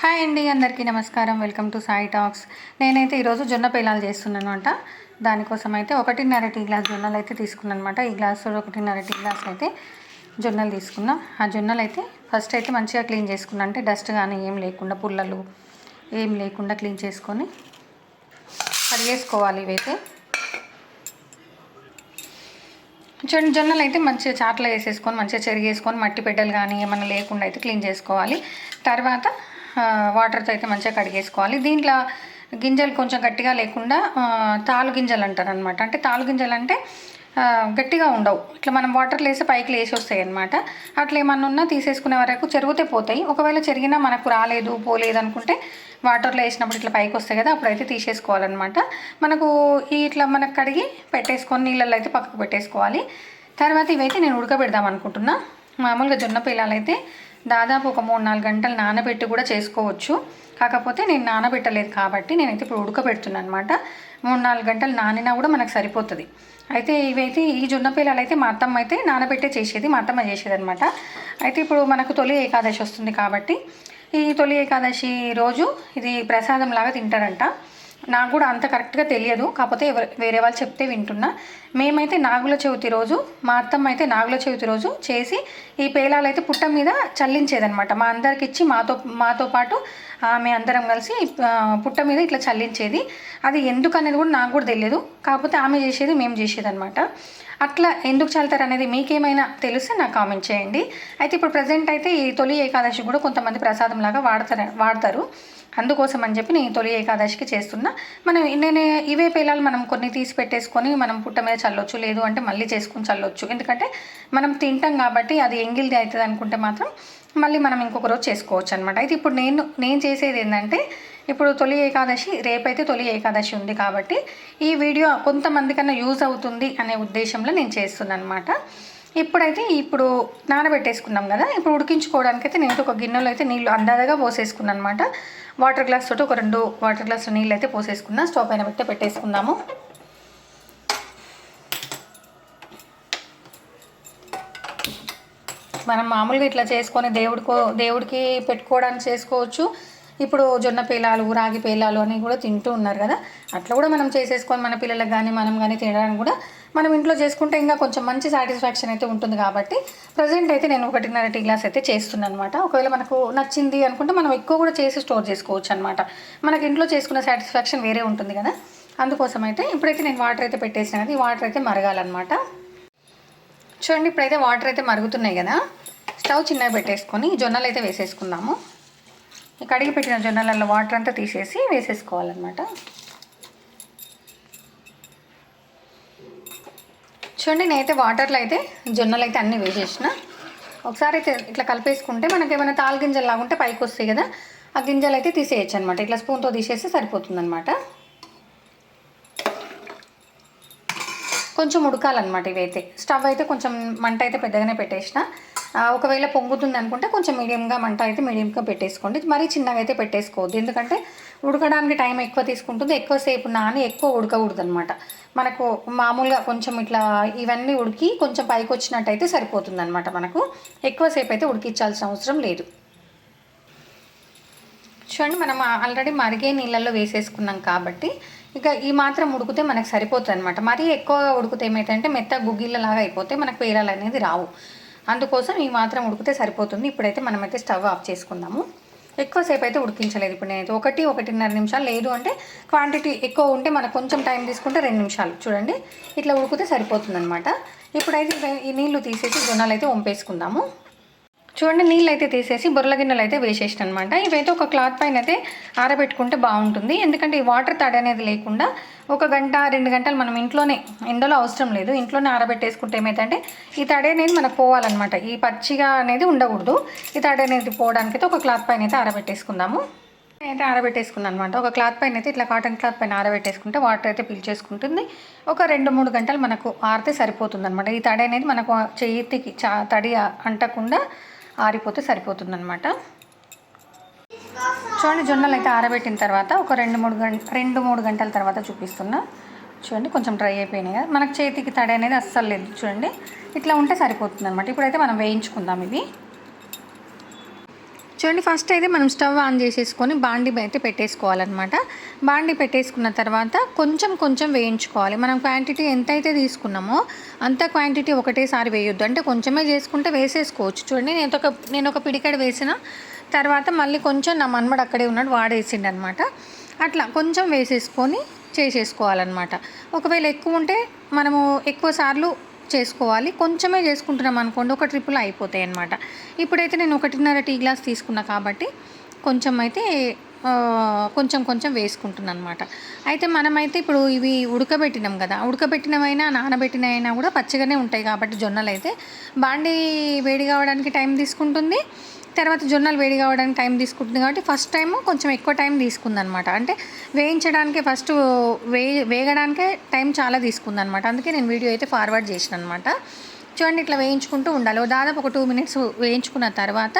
Hi అండి అందరికీ నమస్కారం. Welcome to Sai talks. నేనైతే ఈరోజు జొన్న పేలాలు చేస్తున్నాను అంట దానికోసం అయితే ఒకటిన్నర టీ గ్లాస్ జొన్నలు అయితే తీసుకున్నాను అనమాట ఈ గ్లాస్ ఒకటిన్నర టీ గ్లాస్ అయితే జొన్నలు తీసుకున్నా. ఆ జొన్నలు అయితే ఫస్ట్ అయితే మంచిగా క్లీన్ చేసుకున్నా. అంటే డస్ట్ కానీ ఏం లేకుండా పుల్లలు ఏం లేకుండా క్లీన్ చేసుకొని కడిగేసుకోవాలి ఇవైతే. చూడండి జొన్నలు అయితే మంచిగా చాట్లో వేసేసుకొని మంచిగా చెరిగేసుకొని మట్టి బిడ్డలు కానీ ఏమైనా లేకుండా అయితే క్లీన్ చేసుకోవాలి. తర్వాత వాటర్తో అయితే మంచిగా కడిగేసుకోవాలి. దీంట్లో గింజలు కొంచెం గట్టిగా లేకుండా తాలు గింజలు అంటారు అనమాట అంటే తాలు గింజలు అంటే గట్టిగా ఉండవు. ఇట్లా మనం వాటర్ లేసి పైకి లేచి వస్తాయి అనమాట అట్లా ఏమన్నా ఉన్నా తీసేసుకునే వరకు చెరుగుతే పోతాయి. ఒకవేళ చెరిగినా మనకు రాలేదు పోలేదు అనుకుంటే వాటర్లో వేసినప్పుడు ఇట్లా పైకి వస్తాయి కదా అప్పుడైతే తీసేసుకోవాలన్నమాట. మనకు ఇట్లా మనకు కడిగి పెట్టేసుకొని నీళ్ళల్లో అయితే పక్కకు పెట్టేసుకోవాలి. తర్వాత ఇవైతే నేను ఉడకబెడదాం అనుకుంటున్నా. మామూలుగా జొన్న పిల్లలు అయితే దాదాపు ఒక మూడు నాలుగు గంటలు నానబెట్టి కూడా చేసుకోవచ్చు. కాకపోతే నేను నానబెట్టలేదు కాబట్టి నేనైతే ఇప్పుడు ఉడకబెడుతున్నాను అనమాట మూడు నాలుగు గంటలు నానినా కూడా మనకు సరిపోతుంది. అయితే ఇవైతే ఈ జొన్న పిల్లలు అయితే మా అత్తమ్మ అయితే నానబెట్టే చేసేది మా అత్తమ్మ చేసేది అనమాట అయితే ఇప్పుడు మనకు తొలి ఏకాదశి వస్తుంది కాబట్టి ఈ తొలి ఏకాదశి రోజు ఇది ప్రసాదం లాగా తింటారంట. నాకు కూడా అంత కరెక్ట్గా తెలియదు. కాకపోతే ఎవరు వేరే వాళ్ళు చెప్తే వింటున్నా. మేమైతే నాగుల చవితి రోజు మా అత్తమ్మ అయితే నాగుల చవితి రోజు చేసి ఈ పేలాలు అయితే పుట్ట మీద చల్లించేదనమాట మా అందరికి ఇచ్చి మాతో మాతో పాటు ఆమె అందరం కలిసి పుట్ట మీద ఇట్లా చల్లించేది. అది ఎందుకు అనేది కూడా నాకు కూడా తెలియదు. కాకపోతే ఆమె చేసేది మేము చేసేదనమాట అట్లా ఎందుకు చల్లుతారు అనేది మీకేమైనా తెలిస్తే నాకు కామెంట్ చేయండి. అయితే ఇప్పుడు ప్రజెంట్ అయితే ఈ తొలి ఏకాదశి కూడా కొంతమంది ప్రసాదం లాగా వాడతారు వాడతారు. అందుకోసం అని చెప్పి నేను తొలి ఏకాదశికి చేస్తున్నా. మనం నేను ఇవే పేలాలు మనం కొన్ని తీసి పెట్టేసుకొని మనం పుట్ట మీద చల్లొచ్చు లేదు అంటే మళ్ళీ చేసుకొని చల్లొచ్చు. ఎందుకంటే మనం తింటాం కాబట్టి అది ఎంగిల్ది అవుతుంది అనుకుంటే మాత్రం మళ్ళీ మనం ఇంకొక రోజు చేసుకోవచ్చు అనమాట అయితే ఇప్పుడు నేను నేను చేసేది ఏంటంటే ఇప్పుడు తొలి ఏకాదశి రేపైతే తొలి ఏకాదశి ఉంది కాబట్టి ఈ వీడియో కొంతమంది కన్నా యూజ్ అవుతుంది అనే ఉద్దేశంలో నేను చేస్తున్నాను అనమాట ఇప్పుడైతే ఇప్పుడు నానబెట్టేసుకున్నాం కదా ఇప్పుడు ఉడికించుకోవడానికి అయితే నేను ఒక గిన్నెలో అయితే నీళ్ళు అందాదగా పోసేసుకున్నాను అనమాట వాటర్ గ్లాస్ తోటి ఒక రెండు వాటర్ గ్లాస్ నీళ్ళు అయితే పోసేసుకున్నా స్టవ్ పైన పెట్టి పెట్టేసుకుందాము. మనం మామూలుగా ఇట్లా చేసుకొని దేవుడికో దేవుడికి పెట్టుకోవడానికి చేసుకోవచ్చు. ఇప్పుడు జొన్న పేలాలు రాగి పేలాలు అని కూడా తింటూ ఉన్నారు కదా. అట్లా కూడా మనం చేసేసుకొని మన పిల్లలకు కానీ మనం కానీ తినడానికి కూడా మనం ఇంట్లో చేసుకుంటే ఇంకా కొంచెం మంచి సాటిస్ఫాక్షన్ అయితే ఉంటుంది కాబట్టి ప్రజెంట్ అయితే నేను ఒకటిన్నర టీ గ్లాస్ అయితే చేస్తున్నాను అనమాట ఒకవేళ మనకు నచ్చింది అనుకుంటే మనం ఎక్కువ కూడా చేసి స్టోర్ చేసుకోవచ్చు అనమాట మనకి ఇంట్లో చేసుకున్న సాటిస్ఫాక్షన్ వేరే ఉంటుంది కదా. అందుకోసం అయితే ఇప్పుడైతే నేను వాటర్ అయితే పెట్టేసిన కదా ఈ వాటర్ అయితే మరగాలన్నమాట. చూడండి ఇప్పుడైతే వాటర్ అయితే మరుగుతున్నాయి కదా. స్టవ్ చిన్నగా పెట్టేసుకొని జొన్నలు అయితే వేసేసుకుందాము. కడిగి పెట్టిన జొన్నలలో వాటర్ అంతా తీసేసి వేసేసుకోవాలన్నమాట. చూడండి నేనైతే వాటర్లో అయితే జొన్నలు అయితే అన్నీ వేసేసిన. ఒకసారి అయితే ఇట్లా కలిపేసుకుంటే మనకి ఏమైనా తాలు గింజలు లాగా ఉంటే పైకి వస్తాయి కదా ఆ గింజలు అయితే తీసేయచ్చు అనమాట ఇట్లా స్పూన్తో తీసేస్తే సరిపోతుందనమాట కొంచెం ఉడకాలన్నమాట ఇవైతే. స్టవ్ అయితే కొంచెం మంట అయితే పెద్దగానే పెట్టేసిన. ఒకవేళ పొంగుతుంది అనుకుంటే కొంచెం మీడియంగా మంట అయితే మీడియంగా పెట్టేసుకోండి. మరీ చిన్నగా అయితే పెట్టేసుకోవద్దు. ఎందుకంటే ఉడకడానికి టైం ఎక్కువ తీసుకుంటుంది. ఎక్కువసేపు నాని ఎక్కువ ఉడకకూడదు అనమాట మనకు మామూలుగా కొంచెం ఇట్లా ఇవన్నీ ఉడికి కొంచెం పైకి వచ్చినట్టయితే సరిపోతుంది అనమాట మనకు ఎక్కువసేపు అయితే ఉడికించాల్సిన అవసరం లేదు. చూడండి మనం ఆల్రెడీ మరిగే నీళ్ళల్లో వేసేసుకున్నాం కాబట్టి ఇక ఈ మాత్రం ఉడికితే మనకు సరిపోతుంది అనమాట మరీ ఎక్కువగా ఉడికితే ఏమైతుందంటే మెత్త గుగ్గిళ్ళలాగా అయిపోతే మనకు పేరాలు అనేది రావు. అందుకోసం ఈ మాత్రం ఉడికితే సరిపోతుంది. ఇప్పుడైతే మనమైతే స్టవ్ ఆఫ్ చేసుకుందాము. ఎక్కువసేపు అయితే ఉడికించలేదు. ఇప్పుడు నేనైతే ఒకటి ఒకటిన్నర నిమిషాలు లేదు అంటే క్వాంటిటీ ఎక్కువ ఉంటే మనకు కొంచెం టైం తీసుకుంటే రెండు నిమిషాలు. చూడండి. ఇట్లా ఉడికితే సరిపోతుంది అనమాట ఇప్పుడైతే ఈ నీళ్ళు తీసేసి జొన్నలు అయితే వంపేసుకుందాము. చూడండి నీళ్ళు అయితే తీసేసి బుర్రల గిన్నెలు అయితే వేసేసిన అనమాట ఇవైతే ఒక క్లాత్ పైన అయితే ఆరబెట్టుకుంటే బాగుంటుంది. ఎందుకంటే ఈ వాటర్ తడి అనేది లేకుండా ఒక గంట రెండు గంటలు మనం ఇంట్లోనే ఎండలో అవసరం లేదు ఇంట్లోనే ఆరబెట్టేసుకుంటే ఏమైందంటే ఈ తడి అనేది మనకు పోవాలన్నమాట. ఈ పచ్చిగా అనేది ఉండకూడదు. ఈ తడి అనేది పోవడానికి అయితే ఒక క్లాత్ పైన అయితే ఆరబెట్టేసుకుందాము. అయితే ఆరబెట్టేసుకున్నాను అనమాట ఒక క్లాత్ పైన అయితే ఇట్లా కాటన్ క్లాత్ పైన ఆరబెట్టేసుకుంటే వాటర్ అయితే పీల్చేసుకుంటుంది. ఒక రెండు మూడు గంటలు మనకు ఆరితే సరిపోతుంది అనమాట ఈ తడి అనేది మనకు చేతికి చా తడి అంటకుండా ఆరిపోతే సరిపోతుందనమాట చూడండి జొన్నలు అయితే ఆరబెట్టిన తర్వాత ఒక రెండు మూడు గంట రెండు మూడు గంటల తర్వాత చూపిస్తున్నా. చూడండి కొంచెం డ్రై అయిపోయినాయి కదా. మనకు చేతికి తడి అనేది అస్సలు లేదు చూడండి. ఇట్లా ఉంటే సరిపోతుంది అనమాట ఇప్పుడైతే మనం వేయించుకుందాం ఇవి. చూడండి ఫస్ట్ అయితే మనం స్టవ్ ఆన్ చేసేసుకొని బాండి అయితే పెట్టేసుకోవాలన్నమాట. బాండి పెట్టేసుకున్న తర్వాత కొంచెం కొంచెం వేయించుకోవాలి. మనం క్వాంటిటీ ఎంత అయితే తీసుకున్నామో అంత క్వాంటిటీ ఒకటేసారి వేయొద్దు. అంటే కొంచెమే చేసుకుంటే వేసేసుకోవచ్చు. చూడండి నేను ఒక నేను ఒక పిడికడ వేసిన తర్వాత మళ్ళీ కొంచెం నా మన్మడు అక్కడే ఉన్నాడు వాడేసిండు అనమాట అట్లా కొంచెం వేసేసుకొని చేసేసుకోవాలన్నమాట. ఒకవేళ ఎక్కువ ఉంటే మనము ఎక్కువ సార్లు చేసుకోవాలి. కొంచెమే చేసుకుంటున్నాం అనుకోండి ఒక ట్రిప్పులో అయిపోతాయి అనమాట ఇప్పుడైతే నేను ఒకటిన్నర టీ గ్లాస్ తీసుకున్నా కాబట్టి కొంచెం అయితే కొంచెం కొంచెం వేసుకుంటున్నాను అనమాట అయితే మనమైతే ఇప్పుడు ఇవి ఉడకబెట్టినాం కదా ఉడకబెట్టినవైనా నానబెట్టినవైనా కూడా పచ్చిగానే ఉంటాయి కాబట్టి జొన్నలు అయితే బాండి వేడి కావడానికి టైం తీసుకుంటుంది. తర్వాత జొన్నలు వేడి కావడానికి టైం తీసుకుంటుంది కాబట్టి ఫస్ట్ టైం కొంచెం ఎక్కువ టైం తీసుకుందనమాట. అంటే వేయించడానికి ఫస్ట్ వే వేగడానికే టైం చాలా తీసుకుందనమాట. అందుకే నేను వీడియో అయితే ఫార్వర్డ్ చేసిన అనమాట చూడండి ఇట్లా వేయించుకుంటూ ఉండాలి. ఓ దాదాపు ఒక టూ మినిట్స్ వేయించుకున్న తర్వాత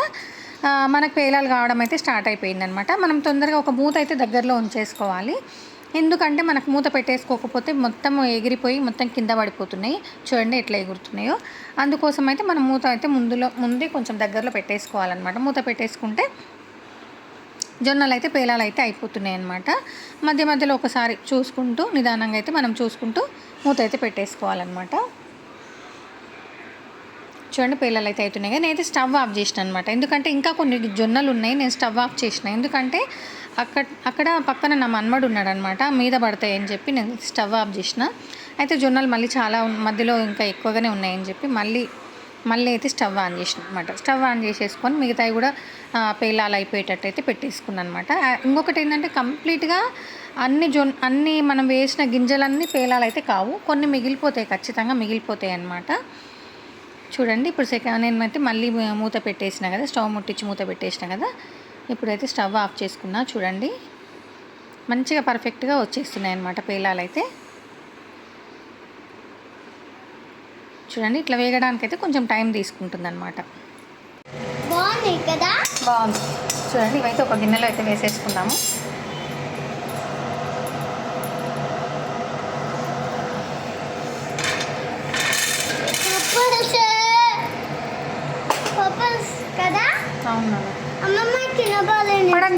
మనకు పేలాలు కావడం అయితే స్టార్ట్ అయిపోయిందనమాట. మనం తొందరగా ఒక మూత అయితే దగ్గరలో ఉంచేసుకోవాలి. ఎందుకంటే మనకు మూత పెట్టేసుకోకపోతే మొత్తం ఎగిరిపోయి మొత్తం కింద పడిపోతున్నాయి. చూడండి ఎట్లా ఎగురుతున్నాయో. అందుకోసం అయితే మనం మూత అయితే ముందులో ముందే కొంచెం దగ్గరలో పెట్టేసుకోవాలన్నమాట. మూత పెట్టేసుకుంటే జొన్నలు అయితే పేలాలు అయితే అయిపోతున్నాయి అన్నమాట. మధ్య మధ్యలో ఒకసారి చూసుకుంటూ నిదానంగా అయితే మనం చూసుకుంటూ మూత అయితే పెట్టేసుకోవాలన్నమాట. చూడండి పిల్లలు అయితే అవుతున్నాయి నేను నేనైతే స్టవ్ ఆఫ్ చేసిన అనమాట ఎందుకంటే ఇంకా కొన్ని జొన్నలు ఉన్నాయి. నేను స్టవ్ ఆఫ్ చేసిన. ఎందుకంటే అక్కడ అక్కడ పక్కన నా మన్మడు ఉన్నాడనమాట. మీద పడతాయి అని చెప్పి నేను స్టవ్ ఆఫ్ చేసిన. అయితే జొన్నలు మళ్ళీ చాలా మధ్యలో ఇంకా ఎక్కువగానే ఉన్నాయని చెప్పి మళ్ళీ మళ్ళీ అయితే స్టవ్ ఆన్ చేసిన అనమాట. స్టవ్ ఆన్ చేసేసుకొని మిగతాయి కూడా పేలాలు అయిపోయేటట్టు అయితే పెట్టేసుకున్నాను అనమాట. ఇంకొకటి ఏంటంటే కంప్లీట్గా అన్ని జొన్ అన్ని మనం వేసిన గింజలన్నీ పేలాలు అయితే కావు. కొన్ని మిగిలిపోతాయి ఖచ్చితంగా మిగిలిపోతాయి అన్నమాట చూడండి ఇప్పుడు సెకండ్ నేను అయితే మళ్ళీ మూత పెట్టేసిన కదా స్టవ్ ముట్టించి మూత పెట్టేసిన కదా ఇప్పుడైతే స్టవ్ ఆఫ్ చేసుకున్నా చూడండి మంచిగా పర్ఫెక్ట్గా వచ్చేస్తున్నాయి అన్నమాట పేలాలు అయితే చూడండి ఇట్లా వేగడానికి అయితే కొంచెం టైం తీసుకుంటుంది అనమాట బాగుంది కదా? బాగుంది. చూడండి ఇవైతే ఒక గిన్నెలో అయితే వేసేసుకుందాము.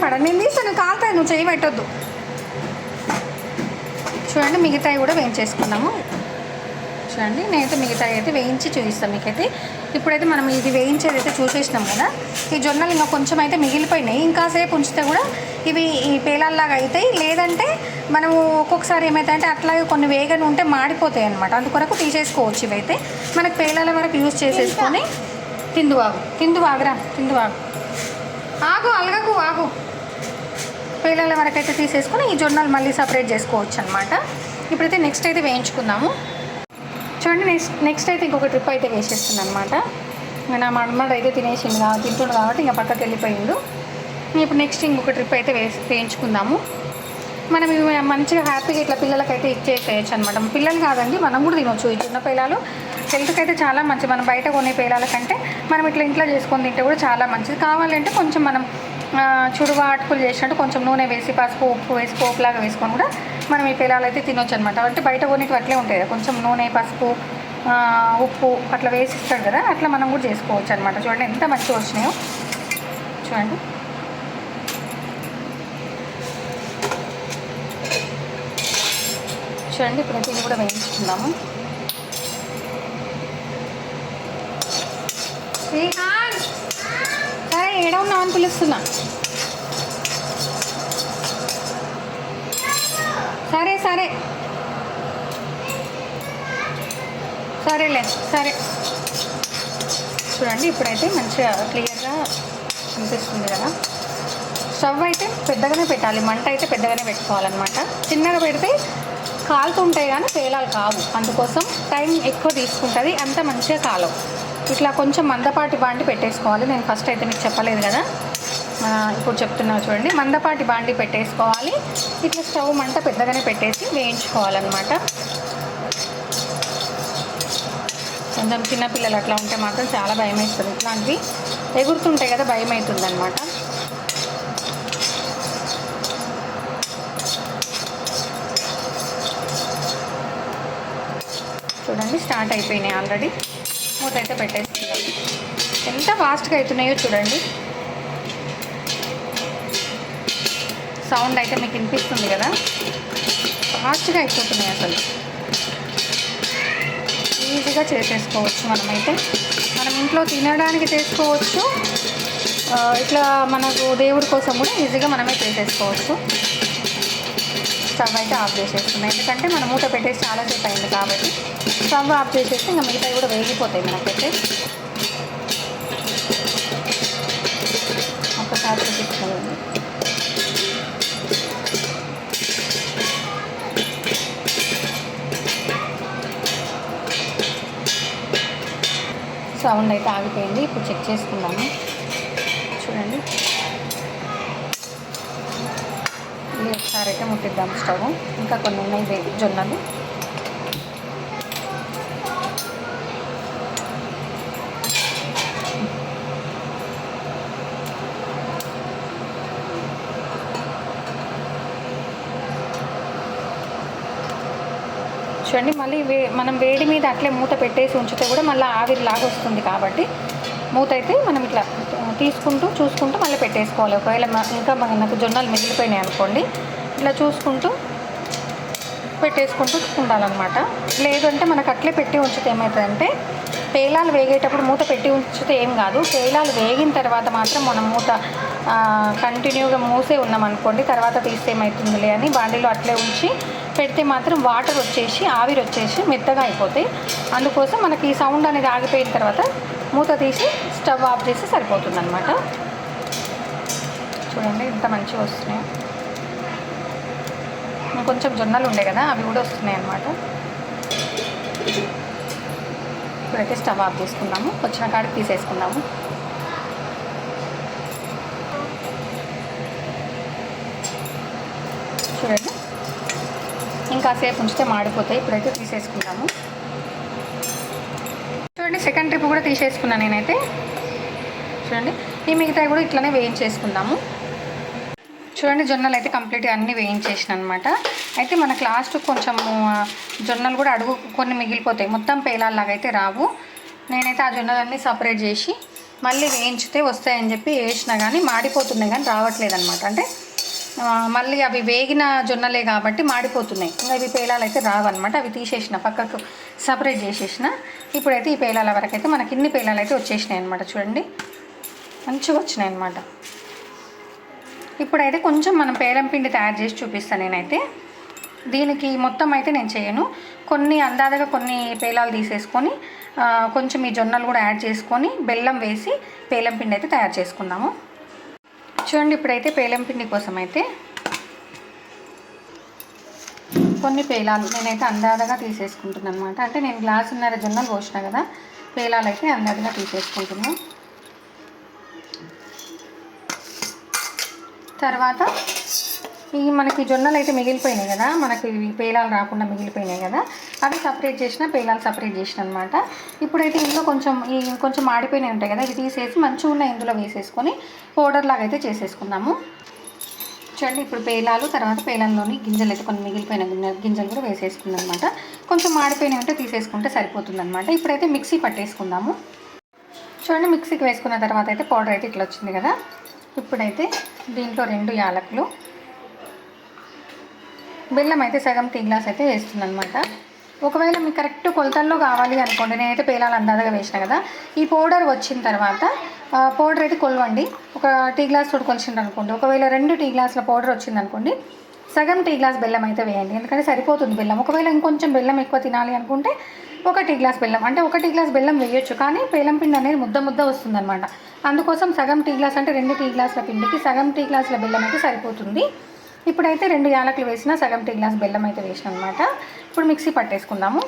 పడ నేను తీస్తాను కాలుతాయి నువ్వు చేయి పెట్టొద్దు. చూడండి మిగతాయి కూడా వేయించేసుకున్నాము. చూడండి నేనైతే మిగతాయి అయితే వేయించి చూపిస్తాను మీకైతే. ఇప్పుడైతే మనం ఇది వేయించేది అయితే చూసేసినాం కదా. ఈ జొన్నలు ఇంకా కొంచెం అయితే మిగిలిపోయినాయి. ఇంకాసేపు ఉంచితే కూడా ఇవి ఈ పేలాల్లాగా అవుతాయి లేదంటే మనము ఒక్కొక్కసారి ఏమైతే అట్లాగే కొన్ని వేగన ఉంటే మాడిపోతాయి అనమాట అందుకొరకు తీసేసుకోవచ్చు ఇవైతే. మనకు పేలాల వరకు యూజ్ చేసేసుకొని తిందువాగు. తిందువాగురా తిందువాగు. ఆగు అలగకు ఆగు. పేలాల వరకు అయితే తీసేసుకొని ఈ జొన్నలు మళ్ళీ సపరేట్ చేసుకోవచ్చు అనమాట ఇప్పుడైతే నెక్స్ట్ అయితే వేయించుకుందాము. చూడండి నెక్స్ట్ నెక్స్ట్ అయితే ఇంకొక ట్రిప్ అయితే వేసేస్తుంది అనమాట నా మన్మడు అయితే తినేసిండు కాబట్టి తింటుండు కాబట్టి ఇంకా పక్కకి వెళ్ళిపోయిండు. ఇప్పుడు నెక్స్ట్ ఇంకొక ట్రిప్ అయితే వేసి వేయించుకుందాము. మనం ఇవి మంచిగా హ్యాపీగా ఇట్లా పిల్లలకైతే ఇచ్చేసేయచ్చు అనమాట పిల్లలు కాదండి మనం కూడా తినొచ్చు. ఈ చిన్న పేలాలు హెల్త్కి అయితే చాలా మంచిది. మనం బయట కొనే పేలాల కంటే మనం ఇట్లా ఇంట్లో చేసుకొని తింటే కూడా చాలా మంచిది. కావాలంటే కొంచెం మనం ఆ, చుడువ చేసినట్టు కొంచెం నూనె వేసి పసుపు ఉప్పు వేసి పోపులాగా వేసుకొని కూడా మనం ఈ పేలాలు అయితే తినొచ్చు అనమాట అంటే బయట కొనేటివి అట్లే ఉంటాయి కొంచెం నూనె పసుపు ఉప్పు అట్లా వేసి ఇస్తాడు కదా. అట్లా మనం కూడా చేసుకోవచ్చు అనమాట చూడండి ఎంత మంచిగా వచ్చినాయో. చూడండి. చూడండి ఇప్పుడైతే ఇది కూడా వేయించుకుందాము. శ్రీహాన్ ఏడ ఉన్నావు అని పిలుస్తున్నా. సరే సరే. సరేలే సరే. చూడండి ఇప్పుడైతే మంచిగా క్లియర్గా అనిపిస్తుంది కదా. స్టవ్ అయితే పెద్దగానే పెట్టాలి మంట అయితే పెద్దగానే పెట్టుకోవాలన్నమాట. చిన్నగా పెడితే కాలుతుంటాయి కానీ పేలాలు కావు. అందుకోసం టైం ఎక్కువ తీసుకుంటుంది అంత మంచిగా కాలవు. ఇట్లా కొంచెం మందపాటి బాండి పెట్టేసుకోవాలి. నేను ఫస్ట్ అయితే మీకు చెప్పలేదు కదా. ఇప్పుడు చెప్తున్నా చూడండి. మందపాటి బాండి పెట్టేసుకోవాలి. ఇట్లా స్టవ్ మంట పెద్దగానే పెట్టేసి వేయించుకోవాలన్నమాట. కొంచెం చిన్నపిల్లలు అట్లా ఉంటే మాత్రం చాలా భయం అవుతుంది ఇట్లాంటివి ఎగురుతుంటాయి కదా భయం అవుతుంది అనమాట చూడండి స్టార్ట్ అయిపోయినాయి ఆల్రెడీ మూత అయితే పెట్టేస్తున్నాం. ఎంత ఫాస్ట్గా అవుతున్నాయో చూడండి. సౌండ్ అయితే మీకు వినిపిస్తుంది కదా? ఫాస్ట్గా అయిపోతున్నాయి అసలు. ఈజీగా చేసేసుకోవచ్చు మనమైతే. మనం ఇంట్లో తినడానికి చేసుకోవచ్చు. ఇట్లా మనకు దేవుడి కోసం కూడా ఈజీగా మనమే చేసేసుకోవచ్చు. స్టవ్ అయితే ఆఫ్ చేసేస్తున్నాం. ఎందుకంటే మనం మూత పెట్టేసి చాలాసేపు అయింది కాబట్టి స్టవ్ ఆఫ్ చేసేస్తే ఇంకా మిగతావి కూడా వేగిపోతాయి మనకైతే. ఒక్కసారి చూపిస్తున్నాను సౌండ్ అయితే ఆగిపోయింది. ఇప్పుడు చెక్ చేసుకుందాము. చూడండి. ఒకసారి అయితే ముట్టిద్దాం స్టవ్. ఇంకా కొన్ని ఉన్నాయి జొన్నలు. చూడండి మళ్ళీ వే మనం వేడి మీద అట్లే మూత పెట్టేసి ఉంచితే కూడా మళ్ళీ ఆవిరిలాగా వస్తుంది కాబట్టి మూత అయితే మనం ఇట్లా తీసుకుంటూ చూసుకుంటూ మళ్ళీ పెట్టేసుకోవాలి. ఒకవేళ ఇంకా మనకు జొన్నలు మిగిలిపోయినాయి అనుకోండి ఇట్లా చూసుకుంటూ పెట్టేసుకుంటూ ఉండాలన్నమాట. లేదంటే మనకు అట్లే పెట్టి ఉంచితే ఏమవుతుందంటే పేలాలు వేగేటప్పుడు మూత పెట్టి ఉంచితే ఏం కాదు. పేలాలు వేగిన తర్వాత మాత్రం మనం మూత కంటిన్యూగా మూసే ఉన్నాం అనుకోండి తర్వాత తీస్తే ఏమవుతుందిలే అని బాండీలో అట్లే ఉంచి పెడితే మాత్రం వాటర్ వచ్చేసి ఆవిరి వచ్చేసి మెత్తగా అయిపోతాయి. అందుకోసం మనకి ఈ సౌండ్ అనేది ఆగిపోయిన తర్వాత మూత తీసి స్టవ్ ఆఫ్ చేసి సరిపోతుంది అనమాట చూడండి ఇంత మంచిగా వస్తున్నాయి. కొంచెం జొన్నలు ఉండే కదా అవి కూడా వస్తున్నాయి అన్నమాట. ఇప్పుడైతే స్టవ్ ఆఫ్ చేసుకుందాము వచ్చిన కాడికి తీసేసుకుందాము చూడండి కాసేపు ఉంచితే మాడిపోతాయి. ఇప్పుడైతే తీసేసుకుంటాము చూడండి సెకండ్ ట్రిప్ కూడా తీసేసుకున్నాను నేనైతే. చూడండి ఈ మిగతా కూడా ఇట్లానే వేయించేసుకుందాము. చూడండి జొన్నలు అయితే కంప్లీట్గా అన్నీ వేయించేసిన అనమాట అయితే మనకు లాస్ట్ కొంచెం జొన్నలు కూడా అడుగు కొన్ని మిగిలిపోతాయి. మొత్తం పేలాల్లాగా అయితే రావు. నేనైతే ఆ జొన్నలన్నీ సపరేట్ చేసి మళ్ళీ వేయించితే వస్తాయని చెప్పి వేసినా కానీ మాడిపోతున్నాయి కానీ రావట్లేదు అనమాట అంటే మళ్ళీ అవి వేగిన జొన్నలే కాబట్టి మాడిపోతున్నాయి. ఇంకా ఇవి పేలాలు అయితే రావన్నమాట. అవి తీసేసిన పక్కకు సపరేట్ చేసేసిన. ఇప్పుడైతే ఈ పేలాల వరకు అయితే మనకి ఇన్ని పేలాలు అయితే వచ్చేసినాయి అనమాట చూడండి. మంచిగా వచ్చినాయి అనమాట ఇప్పుడైతే కొంచెం మనం పేలం పిండి తయారు చేసి చూపిస్తాను నేనైతే. దీనికి మొత్తం అయితే నేను చేయను. కొన్ని అందాదగా కొన్ని పేలాలు తీసేసుకొని కొంచెం ఈ జొన్నలు కూడా యాడ్ చేసుకొని బెల్లం వేసి పేలం పిండి అయితే తయారు చేసుకుందాము. చూడండి ఇప్పుడైతే పేలం పిండి కోసం అయితే కొన్ని పేలాలు నేనైతే అందాదగా తీసేసుకుంటున్నాను అనమాట అంటే నేను గ్లాస్ ఉన్నర జొన్నలు పోసిన కదా పేలాలు అయితే అందాదగా తీసేసుకుంటున్నాను తర్వాత ఈ మనకి జొన్నలు అయితే మిగిలిపోయినాయి కదా మనకి పేలాలు రాకుండా మిగిలిపోయినాయి కదా అవి సపరేట్ చేసిన పేలాలు సపరేట్ చేసిన అనమాట ఇప్పుడైతే ఇందులో కొంచెం ఈ కొంచెం మాడిపోయినాయి ఉంటాయి కదా ఇవి తీసేసి మంచిగా ఉన్న ఇందులో వేసేసుకొని పౌడర్ లాగా అయితే చేసేసుకుందాము. చూడండి ఇప్పుడు పేలాలు తర్వాత పేలంలోని గింజలు అయితే కొన్ని మిగిలిపోయిన గింజలు కూడా వేసేసుకుందాం అనమాట కొంచెం మాడిపోయినవి ఉంటే తీసేసుకుంటే సరిపోతుంది అనమాట ఇప్పుడైతే మిక్సీ పట్టేసుకుందాము. చూడండి మిక్సీకి వేసుకున్న తర్వాత అయితే పౌడర్ అయితే ఇట్లా వచ్చింది కదా. ఇప్పుడైతే దీంట్లో రెండు యాలకులు. బెల్లం అయితే సగం టీ గ్లాస్ అయితే వేస్తుంది అనమాట ఒకవేళ మీకు కరెక్ట్ కొలతల్లో కావాలి అనుకోండి నేనైతే పేలాలు అందాజగా వేసిన కదా ఈ పౌడర్ వచ్చిన తర్వాత పౌడర్ అయితే కొలవండి. ఒక టీ గ్లాస్ తోడు కొలిచిండ్రు అనుకోండి. ఒకవేళ రెండు టీ గ్లాసుల పౌడర్ వచ్చింది అనుకోండి సగం టీ గ్లాస్ బెల్లం అయితే వేయండి. ఎందుకంటే సరిపోతుంది బెల్లం. ఒకవేళ ఇంకొంచెం బెల్లం ఎక్కువ తినాలి అనుకుంటే ఒక టీ గ్లాస్ బెల్లం. అంటే ఒక టీ గ్లాస్ బెల్లం వేయొచ్చు కానీ బెల్లం పిండి అనేది ముద్ద ముద్ద వస్తుందన్నమాట. అందుకోసం సగం టీ గ్లాస్ అంటే రెండు టీ గ్లాసుల పిండికి సగం టీ గ్లాసుల బెల్లం అయితే సరిపోతుంది. ఇప్పుడైతే రెండు యాలకులు వేసిన సగం టీ గ్లాస్ బెల్లం అయితే వేసిన అనమాట ఇప్పుడు మిక్సీ పట్టేసుకుందాము.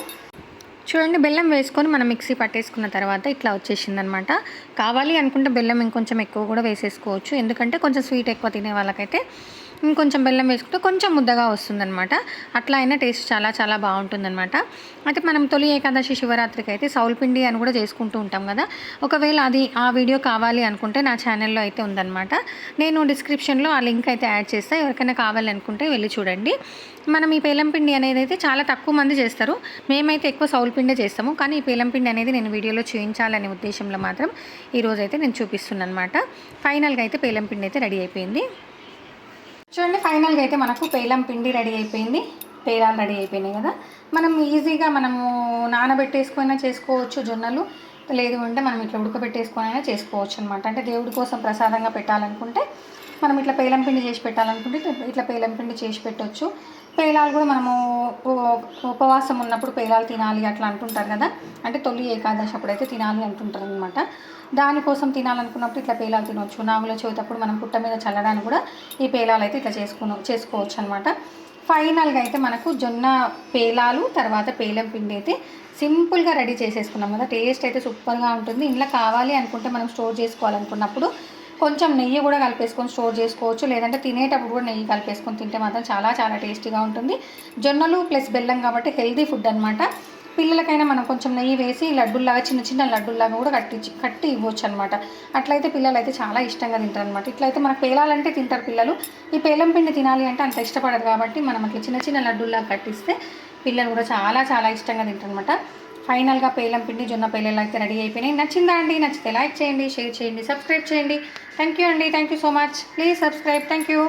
చూడండి బెల్లం వేసుకొని మనం మిక్సీ పట్టేసుకున్న తర్వాత ఇట్లా వచ్చేసింది అనమాట కావాలి అనుకుంటే బెల్లం ఇంకొంచెం ఎక్కువ కూడా వేసేసుకోవచ్చు. ఎందుకంటే కొంచెం స్వీట్ ఎక్కువ తినే వాళ్ళకైతే ఇంకొంచెం బెల్లం వేసుకుంటే కొంచెం ముద్దగా వస్తుందనమాట అట్లా అయినా టేస్ట్ చాలా చాలా బాగుంటుందన్నమాట. అయితే మనం తొలి ఏకాదశి శివరాత్రికి అయితే సౌల్పిండి అని కూడా చేసుకుంటూ ఉంటాం కదా. ఒకవేళ అది ఆ వీడియో కావాలి అనుకుంటే నా ఛానల్లో అయితే ఉందన్నమాట. నేను డిస్క్రిప్షన్లో ఆ లింక్ అయితే యాడ్ చేస్తా. ఎవరికైనా కావాలనుకుంటే వెళ్ళి చూడండి. మనం ఈ పేలంపిండి అనేది అయితే చాలా తక్కువ మంది చేస్తారు. మేమైతే ఎక్కువ సౌల్పిండే చేస్తాము. కానీ ఈ పేలంపిండి అనేది నేను వీడియోలో చూపించాలనే ఉద్దేశంలో మాత్రం ఈరోజు అయితే నేను చూపిస్తున్నాను అనమాట ఫైనల్గా అయితే పేలం పిండి అయితే రెడీ అయిపోయింది. చూడండి ఫైనల్గా అయితే మనకు పేలం పిండి రెడీ అయిపోయింది. పేలాలు రెడీ అయిపోయినాయి కదా. మనం ఈజీగా మనము నానబెట్టేసుకున్నా చేసుకోవచ్చు జొన్నలు. లేదు అంటే మనం ఇట్లా ఉడకబెట్టేసుకొని అయినా చేసుకోవచ్చు అనమాట అంటే దేవుడి కోసం ప్రసాదంగా పెట్టాలనుకుంటే మనం ఇట్లా పేలం పిండి చేసి పెట్టాలనుకుంటే ఇట్లా- పేలం పిండి చేసి పెట్టవచ్చు పేలాలు కూడా మనము ఉపవాసం ఉన్నప్పుడు పేలాలు తినాలి అట్లా అంటుంటారు కదా. అంటే తొలి ఏకాదశి అప్పుడైతే తినాలి అంటుంటారు అనమాట దానికోసం తినాలనుకున్నప్పుడు ఇట్లా పేలాలు తినవచ్చు నాగుల చేతప్పుడు మనం పుట్ట మీద చల్లడానికి కూడా ఈ పేలాలు అయితే ఇట్లా చేసుకున్న చేసుకోవచ్చు అనమాట ఫైనల్గా అయితే మనకు జొన్న పేలాలు తర్వాత పేలం పిండి అయితే సింపుల్గా రెడీ చేసేసుకున్నాం కదా. టేస్ట్ అయితే సూపర్గా ఉంటుంది. ఇంట్లో కావాలి అనుకుంటే మనం స్టోర్ చేసుకోవాలనుకున్నప్పుడు కొంచెం నెయ్యి కూడా కలిపేసుకొని స్టోర్ చేసుకోవచ్చు. లేదంటే తినేటప్పుడు కూడా నెయ్యి కలిపేసుకొని తింటే మాత్రం చాలా చాలా టేస్టీగా ఉంటుంది. జొన్నలు ప్లస్ బెల్లం కాబట్టి హెల్దీ ఫుడ్ అనమాట పిల్లలకైనా మనం కొంచెం నెయ్యి వేసి లడ్డుల్లాగా చిన్న చిన్న లడ్డుల్లాగా కూడా కట్టించి కట్టి ఇవ్వచ్చు అనమాట అట్లయితే పిల్లలు అయితే చాలా ఇష్టంగా తింటారు అనమాట ఇట్లయితే మనకు పేలాలంటే తింటారు పిల్లలు. ఈ పేలం పిండి తినాలి అంటే అంత ఇష్టపడరు కాబట్టి మనం అట్లా చిన్న చిన్న లడ్డుల్లాగా కట్టిస్తే పిల్లలు కూడా చాలా చాలా ఇష్టంగా తింటారు అనమాట ఫైనల్గా పేలం పిండి జొన్న పేలలు అయితే రెడీ అయిపోయినాయి. నచ్చిందా అండి? నచ్చితే లైక్ చేయండి షేర్ చేయండి సబ్స్క్రైబ్ చేయండి. థ్యాంక్ యూ అండి. Thank you so much please subscribe thank you